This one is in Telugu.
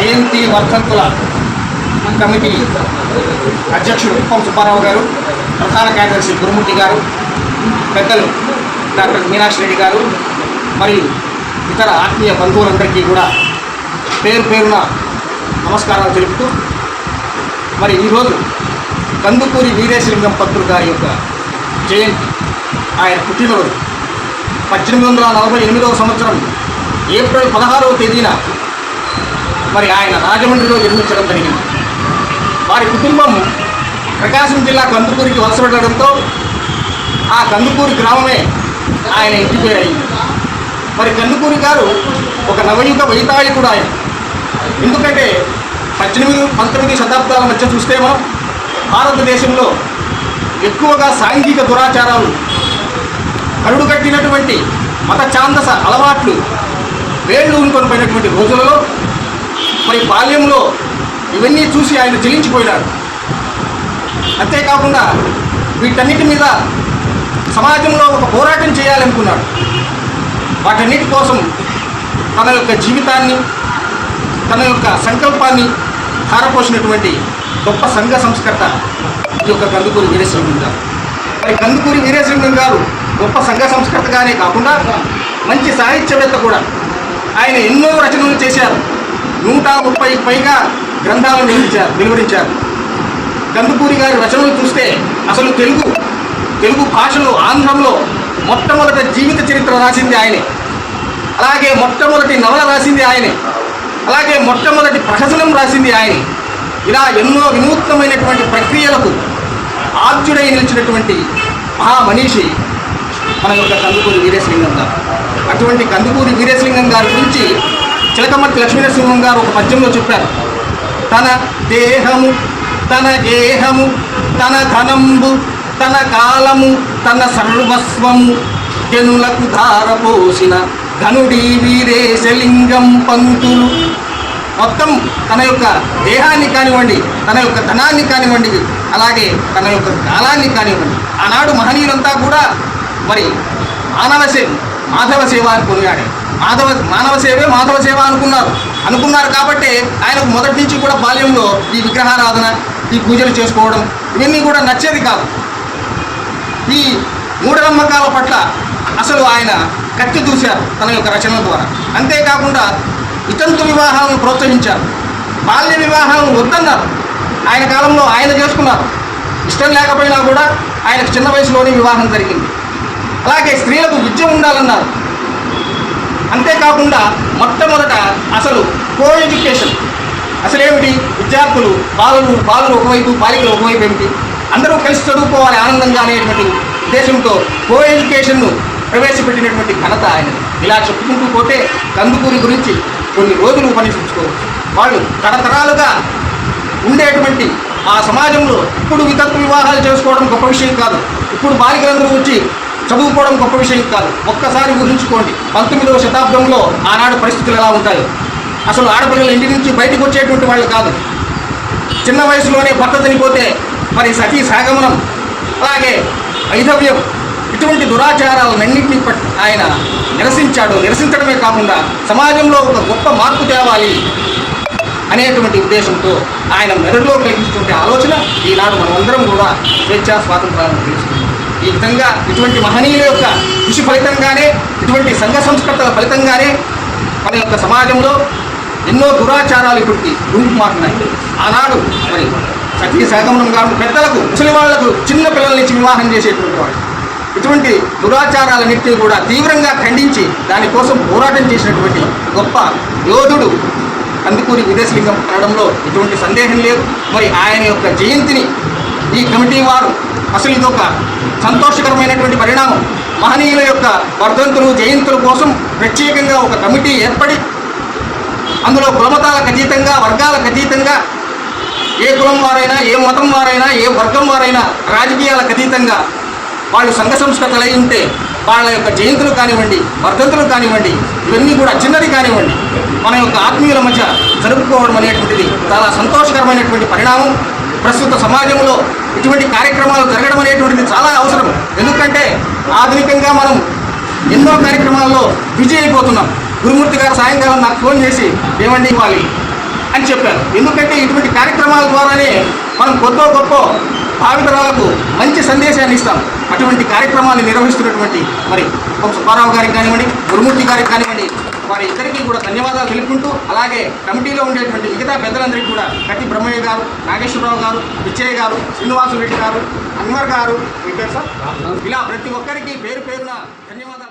జయంతి వర్ధంతుల కమిటీ అధ్యక్షుడు ఉప్పం సుబ్బారావు గారు ప్రధాన కార్యదర్శి గురుమూర్తి గారు పెద్దలు డాక్టర్ మీనాక్షి రెడ్డి గారు మరియు ఇతర ఆత్మీయ బంధువులందరికీ కూడా పేరు పేరున నమస్కారాలు తెలుపుతూ మరి ఈరోజు కందుకూరి వీరేశలింగం పంతులు గారి యొక్క జయంతి ఆయన పుట్టినరోజు. పద్దెనిమిది వందల నలభై ఎనిమిదవ సంవత్సరం ఏప్రిల్ పదహారవ తేదీన మరి ఆయన రాజమండ్రిలో జన్మించడం జరిగింది? వారి కుటుంబం ప్రకాశం జిల్లా కందుకూరికి వలస పెట్టడంతో ఆ కందుకూరి గ్రామమే ఆయన ఇంటి పేరు అయింది. మరి కందుకూరి గారు ఒక నవయుగ వైతాళికుడు ఆయన. ఎందుకంటే పద్దెనిమిది పంతొమ్మిది శతాబ్దాల మధ్య చూస్తే మనం భారతదేశంలో ఎక్కువగా సాంఘిక దురాచారాలు కరుడుగట్టినటువంటి మత ఛాందస అలవాట్లు వేళ్ళు ఊనుకొని పోయినటువంటి రోజులలో మరి బాల్యంలో ఇవన్నీ చూసి ఆయన జలించిపోయినాడు. అంతేకాకుండా వీటన్నిటి మీద సమాజంలో ఒక పోరాటం చేయాలనుకున్నాడు. వాటన్నిటి కోసం తన యొక్క జీవితాన్ని తన యొక్క సంకల్పాన్ని ధారపోసినటువంటి గొప్ప సంఘ సంస్కర్త ఈ యొక్క కందుకూరి వీరేశలింగం గారు. మరి కందుకూరి వీరేశలింగం గారు గొప్ప సంఘ సంస్కర్తగానే కాకుండా మంచి సాహిత్యవేత్త కూడా. ఆయన ఎన్నో రచనలు చేశారు. నూట ముప్పై పైగా గ్రంథాలను నిలిచారు వెలువరించారు కందుకూరి గారి రచనలు చూస్తే అసలు తెలుగు తెలుగు భాషలో ఆంధ్రంలో మొట్టమొదటి జీవిత చరిత్ర రాసింది ఆయనే. అలాగే మొట్టమొదటి నవల రాసింది ఆయనే. అలాగే మొట్టమొదటి ప్రహసనం రాసింది ఆయనే. ఇలా ఎన్నో వినూత్నమైనటువంటి ప్రక్రియలకు ఆద్యుడై నిలిచినటువంటి మహామనీషి మన యొక్క కందుకూరి వీరేశలింగం గారు. అటువంటి కందుకూరి వీరేశలింగం గారి గురించి చిలకమర్తి లక్ష్మీనరసింహం గారు ఒక పద్యంలో చెప్పారు. తన దేహము తన గేహము తన ధనంబు తన కాలము తన సర్వస్వము జనులకు ధారపోసిన ధనుడి వీరేశలింగం పంతులు. మొత్తం తన యొక్క దేహాన్ని కానివ్వండి తన యొక్క ధనాన్ని కానివ్వండి అలాగే తన యొక్క కాలాన్ని కానివ్వండి ఆనాడు మహనీయులంతా కూడా మరి మానవ సేవ మాధవ సేవ అని కొనియాడే మాధవ మానవ సేవే మాధవ సేవ అనుకున్నారు. అనుకున్నారు కాబట్టి ఆయనకు మొదటి నుంచి కూడా బాల్యంలో ఈ విగ్రహారాధన ఈ పూజలు చేసుకోవడం ఇవన్నీ కూడా నచ్చేది కాదు. ఈ మూఢనమ్మకాల పట్ల అసలు ఆయన కత్తి దూశారు తన యొక్క రచనల ద్వారా. అంతేకాకుండా వితంతు వివాహాలను ప్రోత్సహించారు. బాల్య వివాహాలను వద్దన్నారు. ఆయన కాలంలో ఆయన చేసుకున్నారు. ఇష్టం లేకపోయినా కూడా ఆయనకు చిన్న వయసులోనే వివాహం జరిగింది. అలాగే స్త్రీలకు విద్య ఉండాలన్నారు. అంతేకాకుండా మొట్టమొదట అసలు కో ఎడ్యుకేషన్ అసలేమిటి? విద్యార్థులు బాలలు బాలులు ఒకవైపు బాలికలు ఒకవైపు ఏమిటి? అందరూ కలిసి చదువుకోవాలి ఆనందంగా అనేటువంటి ఉద్దేశంతో కో ఎడ్యుకేషన్ను ప్రవేశపెట్టినటువంటి ఘనత ఆయన ఇలా చెప్పుకుంటూ పోతే కందుకూరి గురించి కొన్ని రోజులు ఉపన్యసించుకోవచ్చు. వాళ్ళు తరతరాలుగా ఉండేటువంటి ఆ సమాజంలో ఇప్పుడు వితంతు వివాహాలు చేసుకోవడం గొప్ప విషయం కాదు. ఇప్పుడు బాలికలందరూ వచ్చి చదువుకోవడం గొప్ప విషయం కాదు. ఒక్కసారి ఊహించుకోండి. పంతొమ్మిదవ శతాబ్దంలో ఆనాడు పరిస్థితులు ఎలా ఉంటాయి? అసలు ఆడపిల్లలు ఇంటి నుంచి బయటకు వచ్చేటువంటి వాళ్ళు కాదు. చిన్న వయసులోనే భర్త చనిపోతే మరి సతీ సాగమనం అలాగే వైధవ్యం ఇటువంటి దురాచారాలన్నింటినీ పట్ ఆయన నిరసించాడు. నిరసించడమే కాకుండా సమాజంలో ఒక గొప్ప మార్పు తేవాలి అనేటువంటి ఉద్దేశంతో ఆయన మెదడులో కలిగించుకుంటే ఆలోచన ఈనాడు మనమందరం కూడా స్వేచ్ఛా స్వాతంత్రాలను తెలుసుకుంటాం ఈ విధంగా ఇటువంటి మహనీయుల యొక్క కృషి ఫలితంగానే ఇటువంటి సంఘ సంస్కృతుల ఫలితంగానే మన యొక్క సమాజంలో ఎన్నో దురాచారాలు ఇప్పటికి మారుతున్నాయి ఆనాడు మరి సత్య సహగమనం కాదు పెద్దలకు ముసలి వాళ్ళకు చిన్న పిల్లల నుంచి వివాహం చేసేటువంటి వాళ్ళు ఇటువంటి దురాచారాలన్నింటినీ కూడా తీవ్రంగా ఖండించి దానికోసం పోరాటం చేసినటువంటి గొప్ప యోధుడు కందుకూరి విదేశలింగం అనడంలో ఎటువంటి సందేహం లేదు. మరి ఆయన యొక్క జయంతిని ఈ కమిటీ వారు అసలు ఇదొక సంతోషకరమైనటువంటి పరిణామం. మహనీయుల యొక్క వర్ధంతులు జయంతుల కోసం ప్రత్యేకంగా ఒక కమిటీ ఏర్పడి అందులో కులమతాలకు అతీతంగా వర్గాలకు అతీతంగా ఏ కులం వారైనా ఏ మతం వారైనా ఏ వర్గం వారైనా రాజకీయాలకు అతీతంగా వాళ్ళు సంఘ సంస్కృతలు అయి ఉంటే వాళ్ళ యొక్క జయంతులు కానివ్వండి వర్ధంతులు కానివ్వండి ఇవన్నీ కూడా చిన్నది కానివ్వండి మన యొక్క ఆత్మీయుల మధ్య జరుపుకోవడం అనేటువంటిది చాలా సంతోషకరమైనటువంటి పరిణామం. ప్రస్తుత సమాజంలో ఇటువంటి కార్యక్రమాలు జరగడం అనేటువంటిది చాలా అవసరం. ఎందుకంటే ఆధునికంగా మనం ఎన్నో కార్యక్రమాల్లో బిజీ అయిపోతున్నాం. గురుమూర్తి గారు సాయంకాలం నాకు ఫోన్ చేసి ఏమండి ఇవ్వాలి? అని చెప్పారు. ఎందుకంటే ఇటువంటి కార్యక్రమాల ద్వారానే మనం కొద్దో గొప్ప భావితరాలకు మంచి సందేశాన్ని ఇస్తాం. అటువంటి కార్యక్రమాన్ని నిర్వహిస్తున్నటువంటి మరి ఒక సుబ్బారావు గారికి కానివ్వండి గురుమూర్తి గారికి కానివ్వండి వారి ఇద్దరికీ కూడా ధన్యవాదాలు తెలుపుకుంటూ అలాగే కమిటీలో ఉండేటువంటి మిగతా పెద్దలందరికీ కూడా కట్టి బ్రహ్మయ్య గారు నాగేశ్వరరావు గారు పిచ్చయ్య గారు శ్రీనివాసు రెడ్డి గారు అన్వర్ గారు మీ పేరు సార్. ఇలా ప్రతి ఒక్కరికి పేరు పేరున ధన్యవాదాలు.